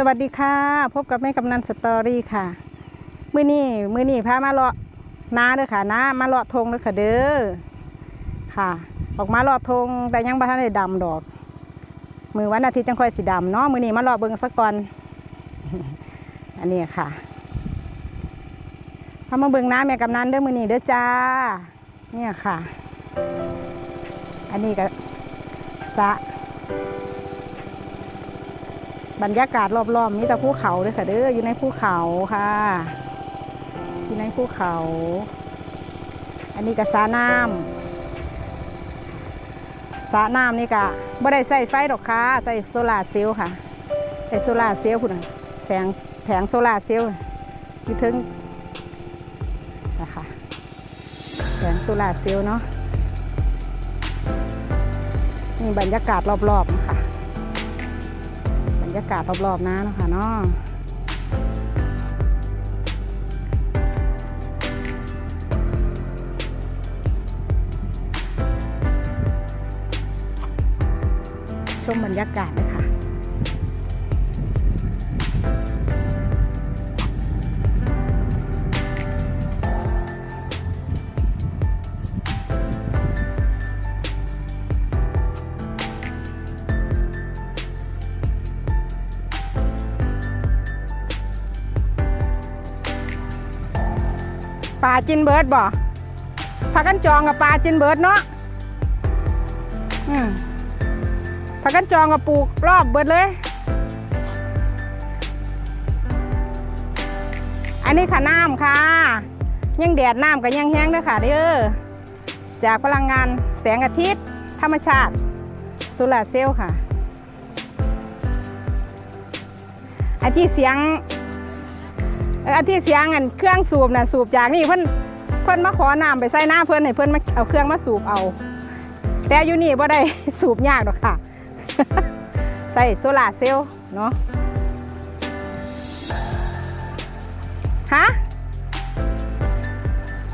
สวัสดีค่ะ พบกับแม่กำนันสตอรี่ค่ะ มือนี้มือนี้พามาเลาะน้าเด้อค่ะน้ามาเลาะทงเด้อค่ะเด้อค่ะ ออกมาเลาะทงแต่ยังบ่ทันได้ดำดอก มือวันอาทิตย์จังค่อยสิดำเนาะมือนี้มาเลาะเบิ่งสักก่อน อันนี้ค่ะพามาเบิ่งน้าแม่กำนันเด้อมือนี้เด้อจ้า เนี่ยค่ะ อันนี้ก็สะ บรรยากาศรอบๆมีแต่ภูเขาเลยค่ะเด้ออยู่ในภูเขาค่ะอยู่ในภูเขา อันนี้ก็สระน้ำสระน้ำนี่ก็บ่ได้ใส่ไฟดอกค่ะใส่โซลาเซลล์ค่ะใส่โซลาเซลล์คุณแสงแผงโซลาเซลล์อยู่ถึงนะคะแสงโซลาเซลล์เนาะนี่บรรยากาศรอบๆนะคะ รรยากาศรอบๆนะเนะคะเนาะชมบรรยากาศเลยค่ะ จินเบิร์ดบ่พากันจองกับปลาจินเบิร์ดเนาะอืมพากันจองกับปลูกรอบเบิดเลย อันนี้ค่ะน้ำค่ะ ยังแดดน้ำก็ยังแห้งด้วยค่ะเด้อจากพลังงานแสงอาทิตย์ ธรรมชาติโซลาร์เซลล์ค่ะอันที่เสียง อันที่เสียงอันเครื่องสูบน่ะสูบจากนี่เพิ่นเพิ่นมาขอน้ำไปใส่หน้าเพิ่นให้เพิ่นมาเอาเครื่องมาสูบเอา แต่อยู่นี่บ่ได้สูบยากหรอกค่ะ ใส่โซลาร์เซลล์เนาะฮะ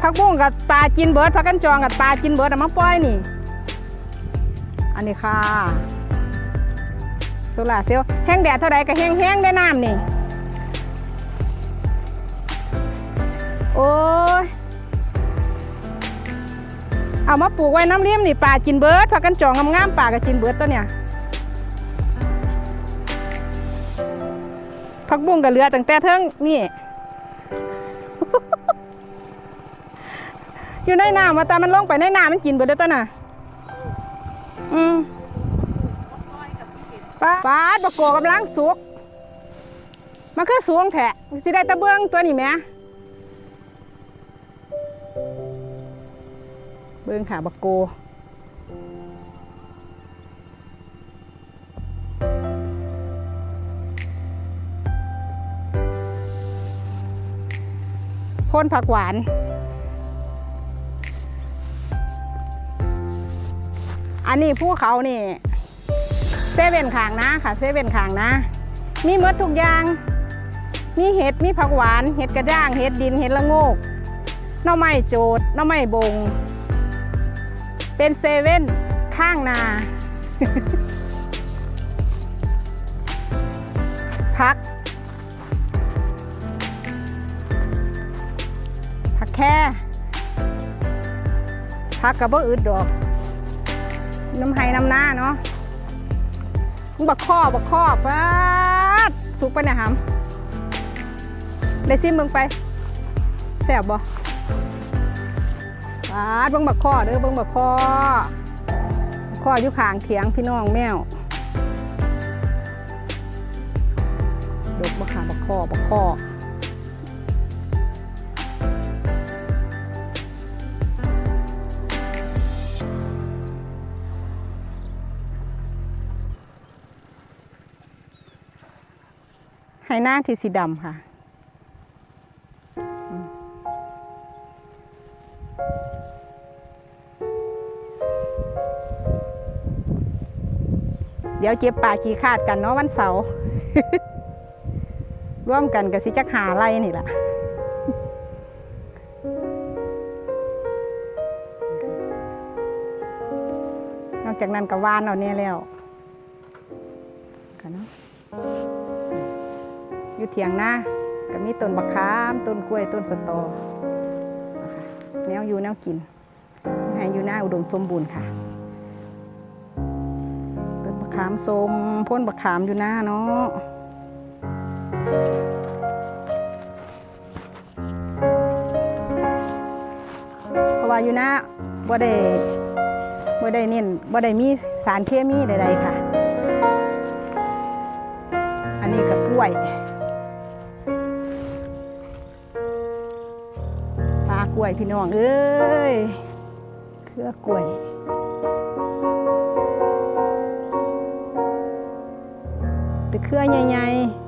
ผักบุ้งกับปลาจินเบิร์ดผักกันจองกับปลาจินเบิร์ดมาปล่อยนี่ อันนี้ค่ะโซลาร์เซลล์แห้งแดดเท่าใดก็แห้งแห้งได้น้ำนี่ อ้ย เอามาปลูกไว้น้ำเลี้ยมนี่ป่าจินเบิร์ดพากันจองงามๆป่ากับจินเบิร์ดตัวเนี่ยผักบุ้งกับเรือตั้งแต่เทิงนี่ อยู่ในน้ำมาแต่มันลงไปในน้ำมันกินเบิดเด้อตัวน่ะ อืมปลาปลาดบกโกกำลังสุก มันคือสูงแทะสิได้ตะเบื้องตัวนี้ไหม บิ้งค่ะบักโกพ่นผักหวานอันนี้ภูเขานี่เซเว่นขางนะค่ะเซเว่นขางนะ มีหมดทุกอย่าง มีเห็ดมีผักหวาน เห็ดกระด้าง เห็ดดินเห็ดละโงกน่อไม้โจดน่อไม้บง เป็นเซเว่นข้างนา พักพักแค่พักกับบ่อึดดอก น้ำไห้น้ำหน้าเนาะมึงบักข้อบักข้อป้าสุกไปเนี่ยหำเลยซิมมึงไปแซ่บบ่ ปาดเบิ่งบักข้อเด้อเบิ่งบักข้อข้ออยู่ข้างเถียงพี่น้องแมวดกบักขาบักข้อบักข้อให้หน้าที่สีดำค่ะ เดี๋ยวเจ็บป่ากขี้ขาดกันเนาะวันเสาร์ร่วมกันกับสิจักหาไรนี่แหละนอกจากนั้นก็วานเอาเนี่ยแล้วกันเนาะอยู่เถียงนาก็มีต้นบักขามต้นกล้วยต้นสตอนะคะแนวอยู่แนวกินให้อยู่หน้าอุดมสมบูรณ์ค่ะ ขามสมพ่นบักขามอยู่หน้าเนาะเพราะว่าอยู่หน้าบ่ได้บ่ได้เน้นบ่ได้มีสารเคมีใดๆค่ะ อันนี้ก็กล้วยปลากล้วยพี่น้องเอ้ยเครือกล้วย เครือใหญ่ๆ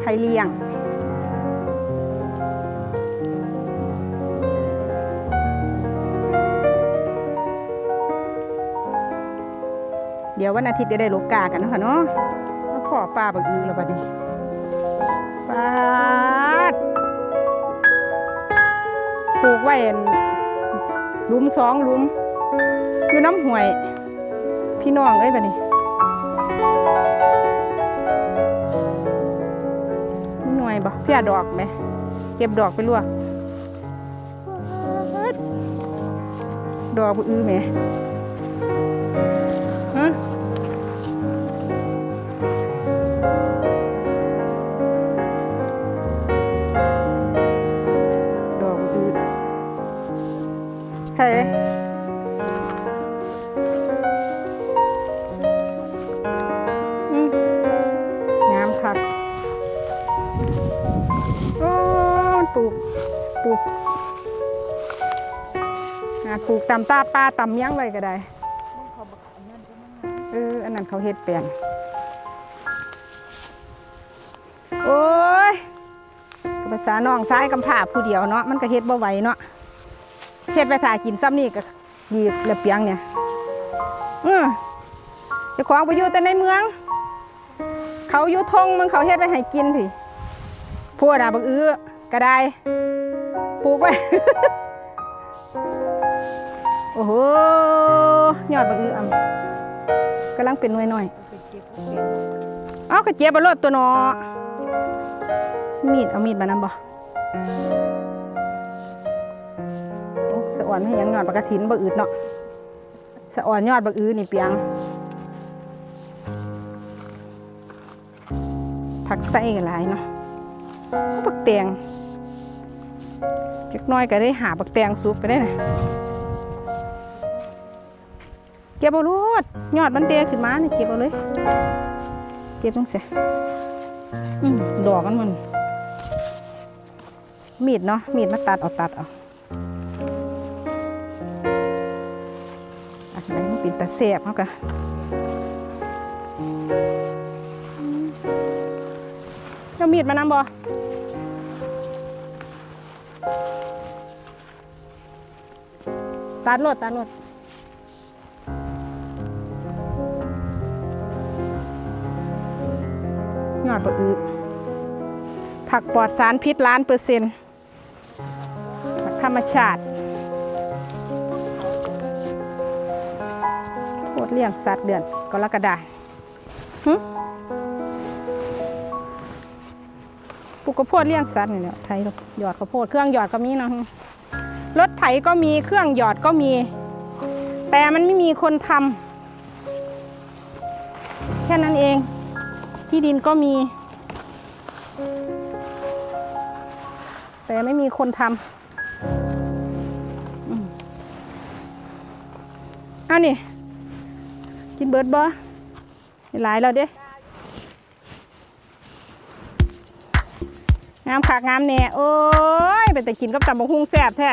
ไผ่เลี้ยง เดี๋ยววันอาทิตย์จะได้ลูกกากันนะคะเนาะมาพ่อป้าบักอือแล้วบัดนี้ป้าปลูกไว้อั่นหลุมสองลุม อยู่น้ำห่วย พี่น้องเอ้ยบัดนี้ บ่เพียดอกไหม เก็บดอกไปลวกดอกอื้อไหม ปลูกตำตาปลาตำเลี้ยังไว้ก็ได้เอออันนั้นเขาเฮ็ดแปลงโอ้ยก็ภาษาน้องซ้ายกำผ่าผู้เดียวเนาะมันก็เฮ็ดบ่ไหวเนาะเฮ็ดไปถ่ากินซ้ำนี่ก็ดีละเปียงเนี่ยอือเจ้าของไปอยู่แต่ในเมือง เขาอยู่ทงมันเขาเฮ็ดไปให้กินพี่พวกดาบักอื้อก็ได้ปลูกไว้โอ้โหยอดบักอืออ่ำกำลังเป็นหน่วยหน่อยเอากระเจี๊ยบเอารถตัวเนอมีดเอามีดมานำบ่โอ้สะอ่อนให้ยังยอดบักกระถินบักอืดเนาะสะอ่อนยอดบักอื้อนี่เปียงผักไส้กันหลายเนาะบักแตงจักหน้อยก็ได้หาบักแตงซุปไปได้นะ เก็บเอาลูดยอดมันเดขึ้นมานี่เก็บเอาเลย เก็บตั้งเสียอืมดอกมันมัน มีดเนาะ มีดมาตัดเอาตัดเอาอันนี้มันเป็นตาเสียบเขากะแล้วมีดมานำบ่ตัดรถตัดรถ ยอดบะอือผักปลอดสารพิษล้านเปอร์เซ็นต์ผักธรรมชาติโคตรเลี้ยงสัตว์เดือนก็ละกระดาษหึปลูกข้าวโพดเลี้ยงสัตว์นี่แหละไทยลูกหยอดข้าวโพดเครื่องหยอดก็มีเนาะรถไถก็มีเครื่องหยอดก็มี แต่มันไม่มีคนทำแค่นั้นเอง ที่ดินก็มี แต่ไม่มีคนทำอันนี้กินเบิร์ดบอหลายแล้วเด้งามขากงามแน่โอ้ยเป็นแต่กินกับตำบักหุ่งแซ่บแท้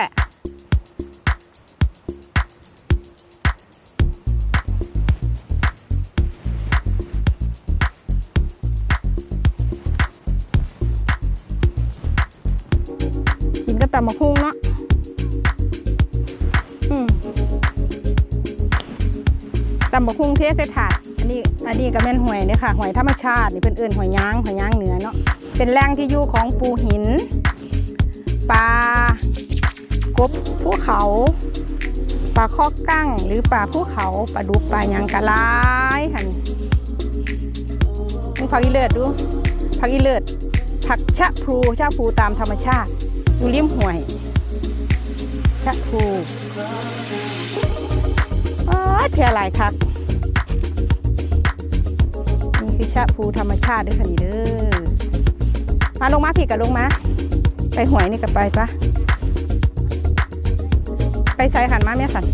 ตำบักหุ่งเนาะอืมตำบักหุ่งเทใส่ถาด อันนี้ อันนี้ก็แม่นหวยเนี่ยค่ะ หวยธรรมชาติ นี่เป็นเอื่นหวยย่างหวยย่างเหนือเนาะ เป็นแหล่งที่อยู่ของปูหิน ปลา กบภูเขา ปลาข้อกั้ง หรือปลาภูเขา ปลาดุก ปลาหยังกะลายค่ะนี่มึงผักอีเลิศดูผักอีเลิศผักชะพลูชะพลูตามธรรมชาติ อยู่ริมห้วยชะพลูอ๋อเพียหลายคักนี่คือชะพูธรรมชาติด้วยค่ะนี่เด้อมาลงมาพี่กับลงมา ไปหวยนี่กับไปปะไปใส่ขันมาเมียสัน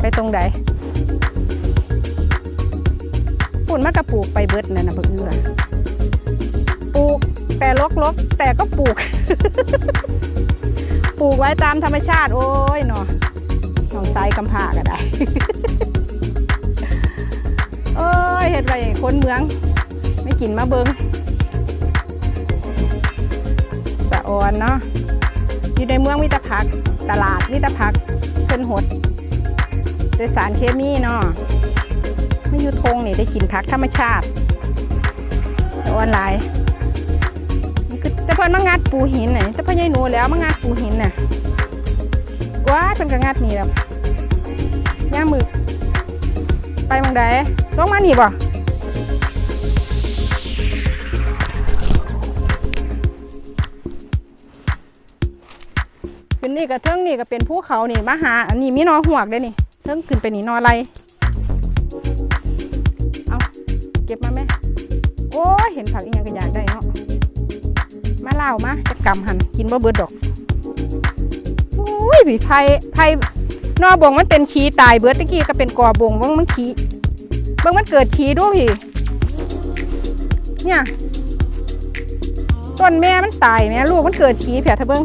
ไปตรงใดปุ่นมากระปูกไปเบิดนั่นนะเบื่อ แต่ลกลกๆ แต่ก็ปลูก ปลูกไว้ตามธรรมชาติ โอ้ยเนาะน้องไซกำพาก็ได้ โอ้ยเห็ดไรคนเมือง ไม่กินมาเบิงสะออนเนาะอยู่ในเมืองมิตรพัก ตลาดมิตรพักเพิ่นหด โดยสารเคมีเนาะไม่อยู่ทงนี่ได้กินพักธรรมชาติสะออนหลายนี่คือแต่ เพิ่นมางัดปูหินน่ะแต่เพิ่นยายหนูแล้วมางัดปูหินน่ะว้าเพิ่นก็งัดนี่แล้วย่ามือไปมองใดลงมาหนี่บ่ขึ้นนี่กับเทิงนี่ก็เป็นภูเขานี่มาหา อันนี้มีนอหวกได้นี่เทิงขึ้นไปนี่นออะไรเอาเก็บมาไหมโอ้เห็นผักอีกอย่างก็อยากได้ เล่ามาจะกำหันกินบ่เบิดดอกโอ้ยผีไผ่ไผ่นอบงมันเป็นขี้ตายเบิดตะกี้ก็เป็นกอบงเบิ่งมันขี้เบิ่งมันเกิดขี้ด้วยพี่เนี่ยต้นแม่มันตายแม่ลูกมันเกิดขี้เผียถ้าเบิง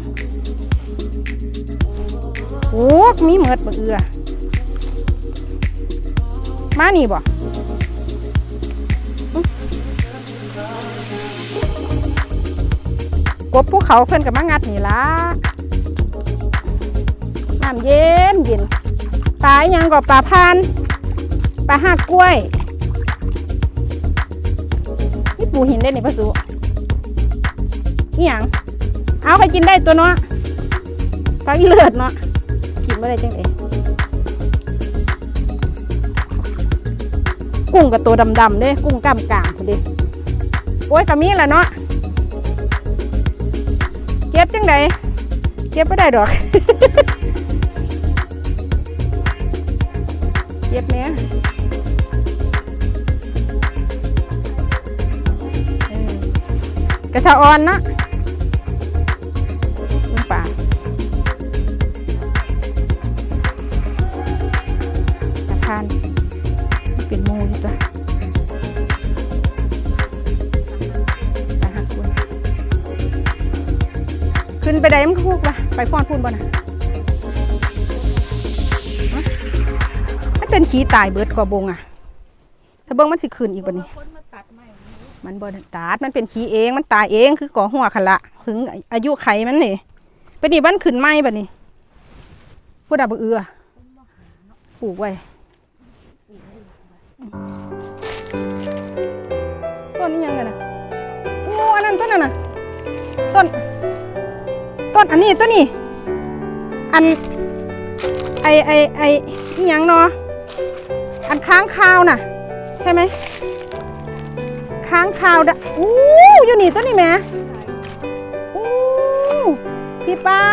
โอ้มีเมือดบ่เอือมานี่บ่ กบภูเขาเพิ่นกับมางัดนี่ล่ะน้ำเย็นเย็นปลาอิหยังก็ปลาพานปลาหักกล้วยนี่ปูหินได้นี่ปะสุนี่ยังเอาไปกินได้ตัวเนาะปลาอีเลือดเนาะกินไม่ได้จังเองกุ้งกับตัวดำๆเด้กุ้งกล้ามกลางคนเด้โอ้ยกะมีแหละเนาะ ก็บจังไดเก็บไม่ได้ดอก เก็บเนี้ยเออกระชะออนเนาะลุงป่าสะพาน ขึ้นไปไดมันก็พูกปะไปฟ้อนพูนบ่นะมันเป็นขี้ตายเบิดกว่าบงอะ ถ้าเบิ่งมันสิขึ้นอีกบ่นี่มันบ่ได้ตัดมันเป็นขี้เอง มันตายเองคือก่อหัวขันละถึงอายุไขมันนี่เป็นนี่มันขึ้นไหมบ่นี่พูดดับเอือปลูกไว้ต้นนี้ยังไงนะโอ้อันนั้นต้นนั้นน่ะต้น ต้นอันนี้ต้นนี้ อันไอไอไอนี่ยังเนาะอันค้างคาวน่ะ ใช่ไหมค้างคาวดะอู้อยู่นี่ต้นนี้แม่อู้พี่เป้า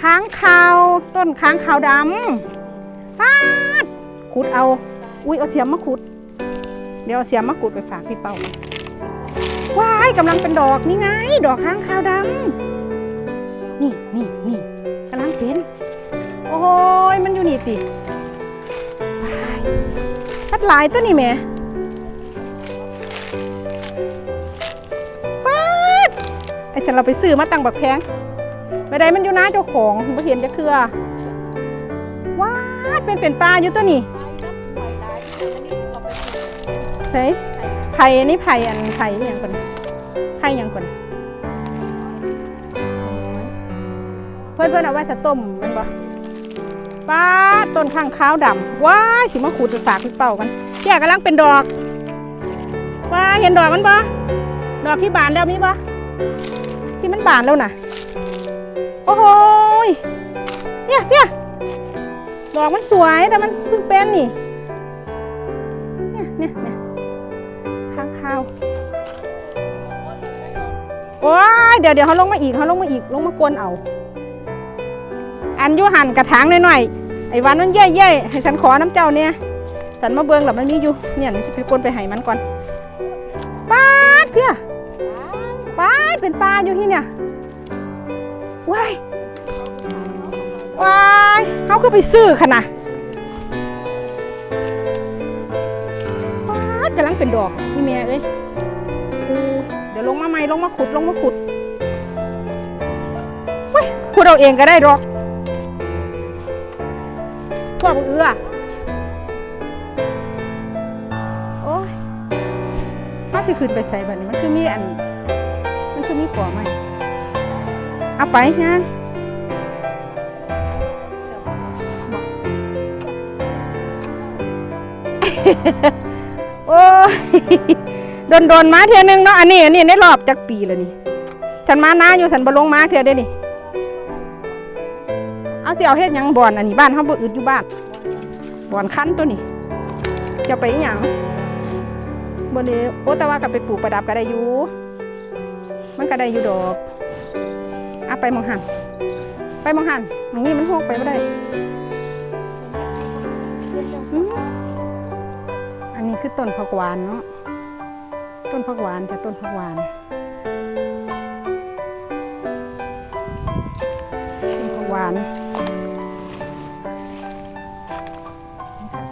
ค้างคาวต้นค้างคาวดำปาดขุดเอา อุ้ยเอาเสียมมาขุด เดี๋ยวเอาเสียมมาขุดไปฝากพี่เป้า ว้ายกำลังเป็นดอกนี่ไง ดอกค้างคาวดำนี่นี่นี่กำลังเป็นโอ้ยมันอยู่นี่ติว้ายพัดหลายตัวนี่แหม่อ้ฉันเราไปซื้อมาตั้งบักแพงไปได้มันอยู่นะเจ้าของบ่เห็นจะเครือว้าดเป็นเป็นปลาอยู่ตัวนี้เฮ้ย ไผ่อันนี้ไผ่อันไผ่อย่างก่อนไผ่อย่างก่อนเพื่อนเพื่อนเอาไว้ถ้าต้มแมันบ่ป้าต้นข้างขาวดำว้ายสิมาขูดไปฝากพี่เป่ากันแก่กำลังเป็นดอกว้าเห็นดอกมันบ่ดอกที่บานแล้วมีบ่ที่มันบานแล้วน่ะ โอ้โหเนี่ยเนี่ยดอกมันสวยแต่มันเพิ่งเป็นนี่ โอ้ยเดี๋ยวเดี๋ยวเขาลงมาอีกเขาลงมาอีกลงมากวนเอา อันยูหันกระถางหน่อยๆไอ้วันมันเย่เย่ๆให้ฉันขอน้ำเจ้าเนี่ยฉันมาเบืองหลับมันมีอยู่เนี่ยสิไปกวนไปให้มันก่อนป้าเพียป้าเป็นปลาอยู่ที่เนี่ยว้ายว้ายเขาก็ไปซื้อขนาดป้ากำลังเป็นดอกนี่เมียเอ้ย ดี๋ยวลงมาใหม่ลงมาขุดลงมาขุดเฮ้ยขุดเอาเองก็ได้ดอกพวกเอื้อโอ้ยถ้าสิขึ้นไปใส่แบบนี้มันคือมีอัน มันคือมีปัวไหมเอาไปงานโอ้ย โดนโดนๆมาเทื่อนึงเนาะอันนี้อันนี้ในรอบจักปีแล้วนี่ฉันมาน้าอยู่ฉันบ่ลงมาเทื่อได้นี่เอาสิเอาเฮ็ดยังบ่อนอันนี้บ้านเฮาบ่อึดอยู่บ้านบ่อนคั้นตัวนี้จะไปอีหยังบ่ได้โอ้แต่ว่าก็ไปปลูกประดับก็ได้อยู่มันก็ได้อยู่ดอกเอาไปมองหันไปมองหันหมองนี้มันหกไปบ่ได้อันนี้คือต้นผักหวานเนาะ ต้นผักหวานจะต้นผักหวานต้นผักหวาน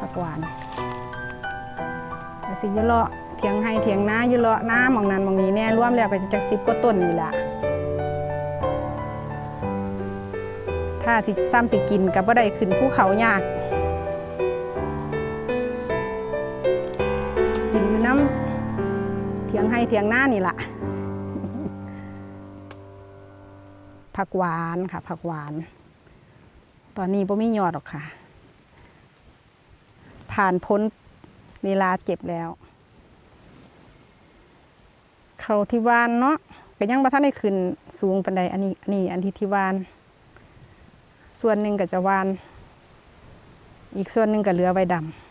ผักหวานสิยุเลาะเถียงให้เถียงน้ายุเลาะน้ามองนั้นมองนี้แน่ร่วมแล้วก็จะจักสิบกว่าต้นนี่ละถ้าสิซ้ำสิกินกับบ่าได้ขึ้นภูเขายาก เถียงให้เถียงหน้านี่ละผักหวานค่ะผักหวาน ตอนนี้บ่มียอดหรอกค่ะ ผ่านพ้นเวลาเจ็บแล้ว เขาที่วานเนาะก็ยังบ่ทันได้ขึ้นสูงปานใดอันนี้อันนี้อันที่ที่วาน ส่วนหนึ่งก็จะวาน อีกส่วนหนึ่งก็เหลือไว้ดำ